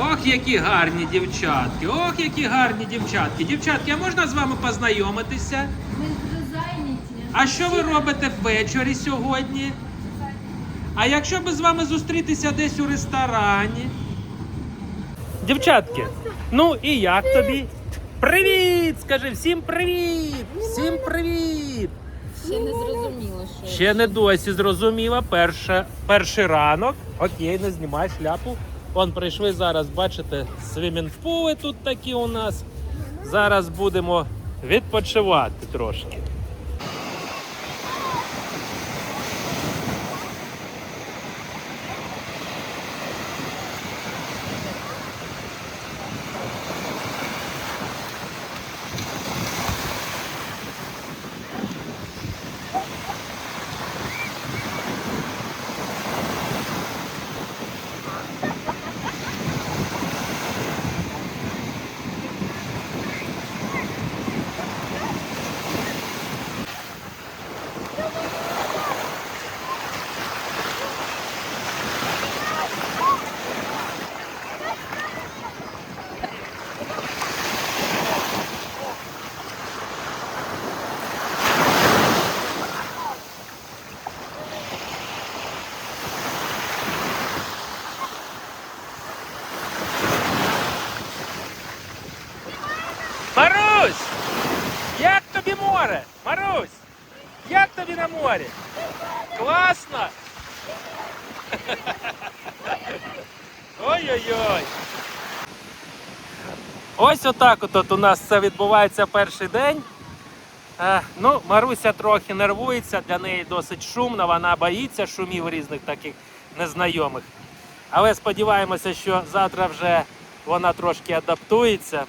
Ох, які гарні дівчатки, ох, які гарні дівчатки. Дівчатки, а можна з вами познайомитися? Ми дуже зайняті. А що ви робите ввечері сьогодні? А якщо би з вами зустрітися десь у ресторані? Дівчатки, ну і як тобі? Привіт! Скажи всім привіт! Всім привіт! Ще не зрозуміло, що. Ще не досі зрозуміла перша, перший ранок. Окей, не знімай шляпу. Вон прийшли зараз, бачите, свімінг-пули тут такі у нас. Зараз будемо відпочивати трошки. Марусь! Як тобі море? Марусь! Як тобі на морі? Класно! Ой-ой-ой! Ось отак от, у нас це відбувається перший день. Е, ну, Маруся трохи нервується, для неї досить шумно, вона боїться шумів різних таких незнайомих. Але сподіваємося, що завтра вже вона трошки адаптується.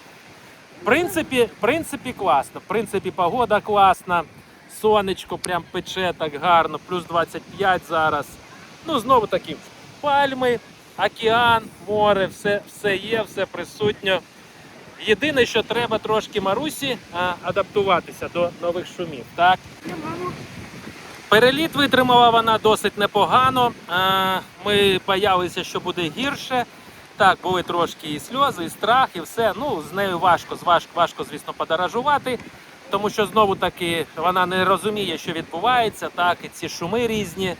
Принципі, принципі, класно. В принципі, погода класна. Сонечко прям пече так гарно, плюс 25 зараз. Ну, знову таки, пальми, океан, море, все, все є, все присутньо. Єдине, що треба трошки Марусі а, адаптуватися до нових шумів. Так? Переліт витримала вона досить непогано. А, Ми боялися, що буде гірше. Так, були трошки і сльози, і страх, і все. Ну, з нею важко, важко, важко, звісно, подорожувати, тому що знову таки вона не розуміє, що відбувається. Так, і ці шуми різні,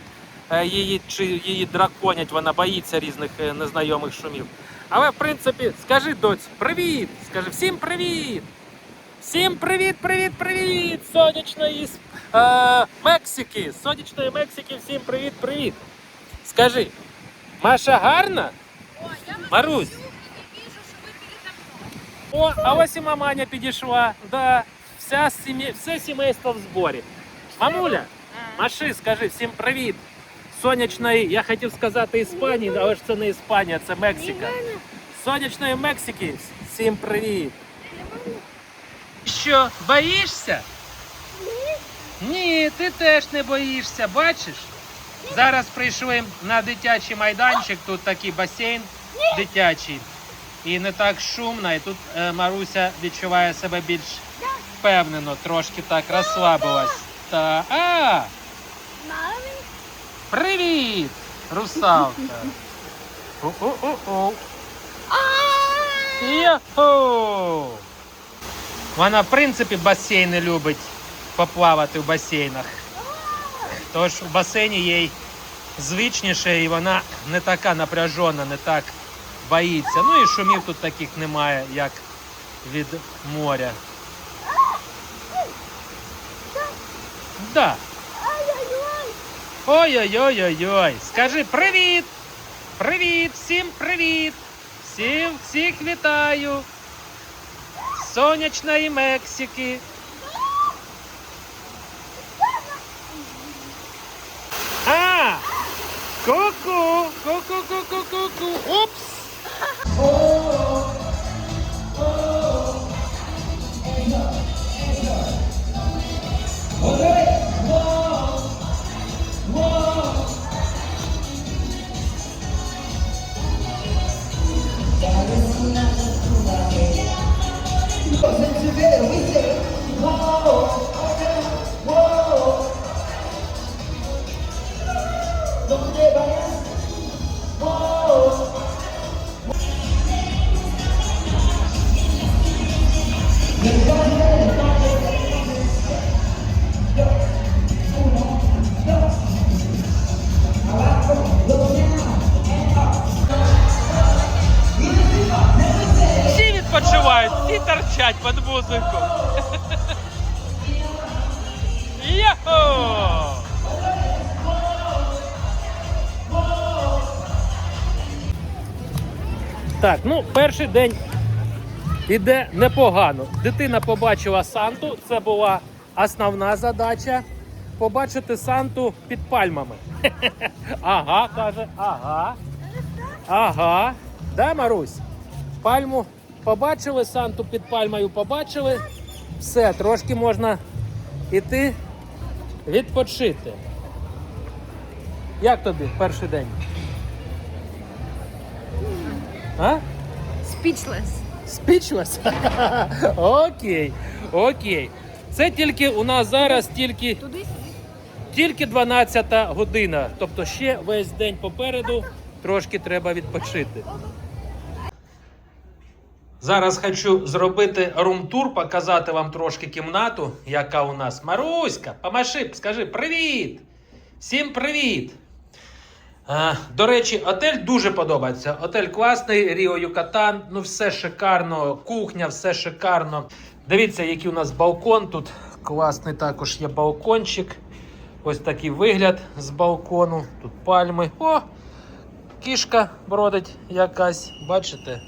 е, її чи її драконять, вона боїться різних е, незнайомих шумів. Але в принципі, скажи, доць, привіт! Скажи всім привіт! Всім привіт, привіт, привіт! Сонячної е, Мексики! Сонячної Мексики, всім привіт, привіт! Скажи, Маша гарна? Марусь. О, а ось і маманя підійшла. Да, вся сім'я, все сімейство в зборі. Мамуля, Маши, скажи всім привіт. Сонячної, я хотів сказати Іспанії, але ж це не Іспанія, це Мексика. Сонячної Мексики, всім привіт. Що, боїшся? Ні, ти теж не боїшся, бачиш? Зараз прийшли на дитячий майданчик, тут такий басейн дитячий. І не так шумно, і тут е, Маруся відчуває себе більш впевнено, трошки так розслабилась. Та а! Привіт! Русалка! У-у-у-у! Йо-хо! Вона, в принципі, басейни любить поплавати в басейнах. Тож в басейні їй звичніше і вона не така напряжена, не так боїться. Ну і шумів тут таких немає, як від моря. Да. Ой-ой-ой-ой-ой. Скажи привіт! Привіт! Всім привіт! Всім всіх вітаю! Сонячної Мексики! ¿Dónde vayas? Oh. Всі торчать під музику. Йо! Так, ну перший день іде непогано. Дитина побачила Санту. Це була основна задача. Побачити Санту під пальмами. Ага, каже, ага. Ага. Да, Марусь? Пальму побачили, Санту під пальмою побачили. Все, трошки можна іти відпочити. Як тобі перший день? А? Speechless. Speechless? окей, окей. Це тільки у нас зараз тільки, Туди тільки 12 година. Тобто ще весь день попереду трошки треба відпочити. Зараз хочу зробити рум-тур, показати вам трошки кімнату, яка у нас. Маруська, помаши, скажи привіт! Всім привіт! До речі, отель дуже подобається. Отель класний, Ріо Юкатан. Ну, все шикарно, кухня, все шикарно. Дивіться, який у нас балкон. Тут класний також є балкончик. Ось такий вигляд з балкону. Тут пальми. О! Кішка бродить якась. Бачите?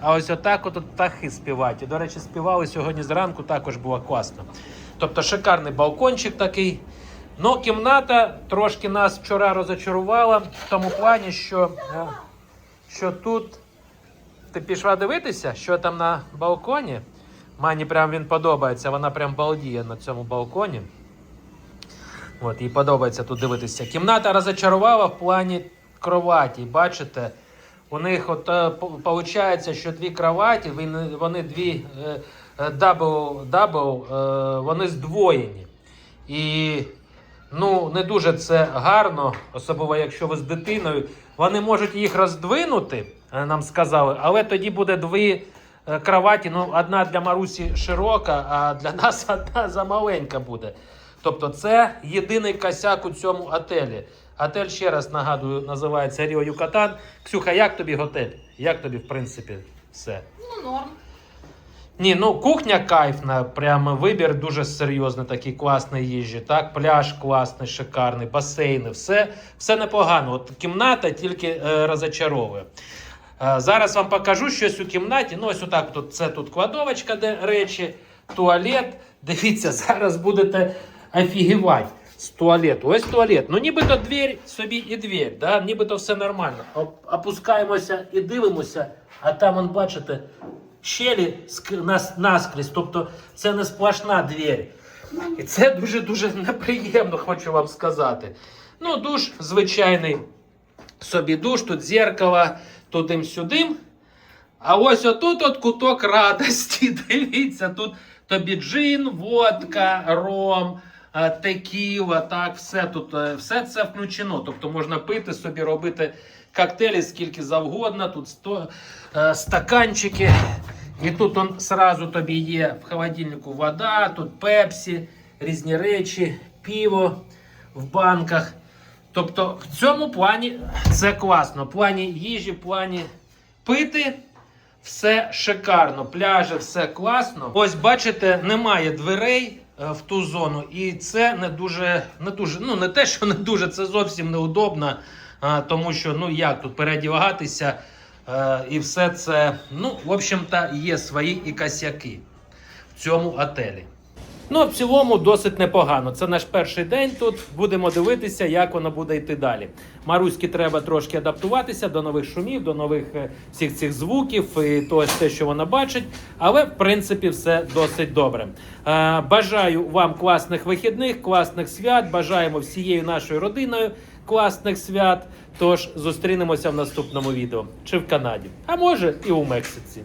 А ось отак от птахи співають. До речі, співали сьогодні зранку, також було класно. Тобто шикарний балкончик такий. Ну, кімната трошки нас вчора розочарувала в тому плані, що, е, що тут ти пішла дивитися, що там на балконі. Мані прям він подобається, вона прям балдіє на цьому балконі. От, їй подобається тут дивитися. Кімната розочарувала в плані кроваті. Бачите, у них от виходить, що дві кроваті, вони, дві е, е, дабл, дабл, е, вони здвоєні. І ну, не дуже це гарно, особливо якщо ви з дитиною. Вони можуть їх роздвинути, е, нам сказали, але тоді буде дві е, кроваті. Ну, одна для Марусі широка, а для нас одна замаленька буде. Тобто, це єдиний косяк у цьому отелі. Отель, ще раз нагадую, називається Ріо Юкатан. Ксюха, як тобі готель? Як тобі, в принципі, все? Ну, норм. Ні, ну кухня кайфна, прямо вибір дуже серйозний, такий класний їжі. Так, пляж класний, шикарний, басейни, все, все непогано. От кімната тільки е, розочаровує. Е, зараз вам покажу щось у кімнаті. Ну, ось отак. Тут, це тут кладовочка, де речі, туалет. Дивіться, зараз будете офігівати з туалету. Ось туалет. Ну, нібито двір собі і двір, да? нібито все нормально. Оп- Опускаємося і дивимося, а там, он, бачите, щелі наскрізь. Тобто це не сплошна двір. І це дуже-дуже неприємно, хочу вам сказати. Ну, душ звичайний собі душ, тут зеркало, тудим-сюдим. А ось отут от куток радості. Дивіться, тут тобі джин, водка, ром, текіла, так, все тут, е, все це включено. Тобто можна пити собі, робити коктейлі скільки завгодно. Тут сто, е, стаканчики. І тут он сразу тобі є в холодильнику вода, тут пепсі, різні речі, піво в банках. Тобто в цьому плані це класно. В плані їжі, в плані пити. Все шикарно, пляжі, все класно. Ось бачите, немає дверей е, в ту зону, і це не дуже, не дуже, ну не те, що не дуже, це зовсім неудобно, тому що ну як тут переодягатися е, і все це. Ну, в общем-то, є свої і косяки в цьому отелі. Ну, в цілому досить непогано. Це наш перший день тут. Будемо дивитися, як воно буде йти далі. Маруськи треба трошки адаптуватися до нових шумів, до нових е, всіх цих звуків і то, те, що вона бачить. Але в принципі все досить добре. Е, бажаю вам класних вихідних, класних свят. Бажаємо всією нашою родиною класних свят. Тож зустрінемося в наступному відео чи в Канаді, а може і у Мексиці.